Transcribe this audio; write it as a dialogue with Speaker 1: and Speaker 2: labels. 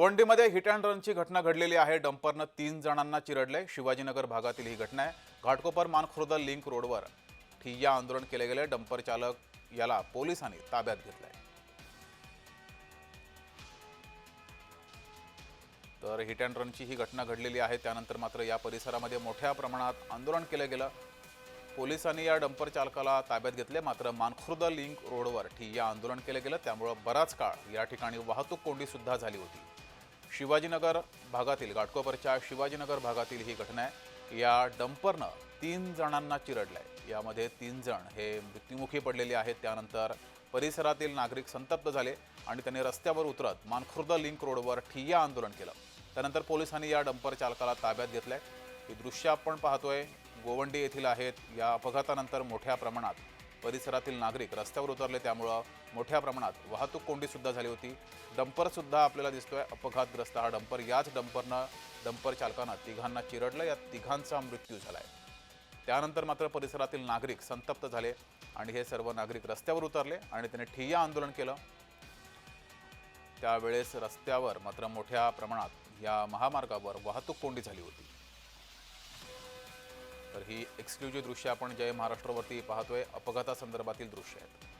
Speaker 1: गोवंडीमध्ये hit and रनची घटना घडलेली आहे. डंपरनं तीन जणांना चिरडले. शिवाजीनगर भागातील ही घटना आहे. घाटकोपर मानखुर्द लिंक रोडवर ठिय्या आंदोलन केले गेले. डंपर चालक याला पोलिसांनी ताब्यात घेतलंय. तर हिट अँड रनची ही घटना घडलेली आहे. त्यानंतर मात्र या परिसरामध्ये मोठ्या प्रमाणात आंदोलन केलं गेलं. पोलिसांनी या डंपर चालकाला ताब्यात घेतले. मात्र मानखुर्द लिंक रोडवर ठिय्या आंदोलन केलं गेलं. त्यामुळं बराच काळ या ठिकाणी वाहतूक कोंडी सुद्धा झाली होती. शिवाजीनगर भागातील घाटकोपरच्या शिवाजीनगर भागातील ही घटना आहे. या डंपरनं तीन जणांना चिरडलंय. यामध्ये तीन जण हे मृत्युमुखी पडलेले आहेत. त्यानंतर परिसरातील नागरिक संतप्त झाले आणि त्यांनी रस्त्यावर उतरत मानखुर्द लिंक रोडवर ठिय्या आंदोलन केलं. त्यानंतर पोलिसांनी या डंपर चालकाला ताब्यात घेतलंय. ही दृश्य आपण पाहतोय. गोवंडी येथील आहेत. या अपघातानंतर मोठ्या प्रमाणात परिसरातील नागरिक रस्त्यावर उतरले त्यामुळं मोठ्या प्रमाणात वाहतूक कोंडी सुद्धा झाली होती. डंपर सुद्धा आपल्याला दिसतोय अपघातग्रस्त हा डंपर. याच डंपरनं डंपर चालकानं तिघांना चिरडलं. या तिघांचा मृत्यू झालाय. त्यानंतर मात्र परिसरातील नागरिक संतप्त झाले आणि हे सर्व नागरिक रस्त्यावर उतरले आणि त्याने ठिय्या आंदोलन केलं. त्यावेळेस रस्त्यावर मात्र मोठ्या प्रमाणात या महामार्गावर वाहतूक कोंडी झाली होती. तर ही एक्सक्लुझिव्ह दृश्य आपण जय महाराष्ट्रवरती पाहतोय अपघातासंदर्भातील दृश्य आहेत.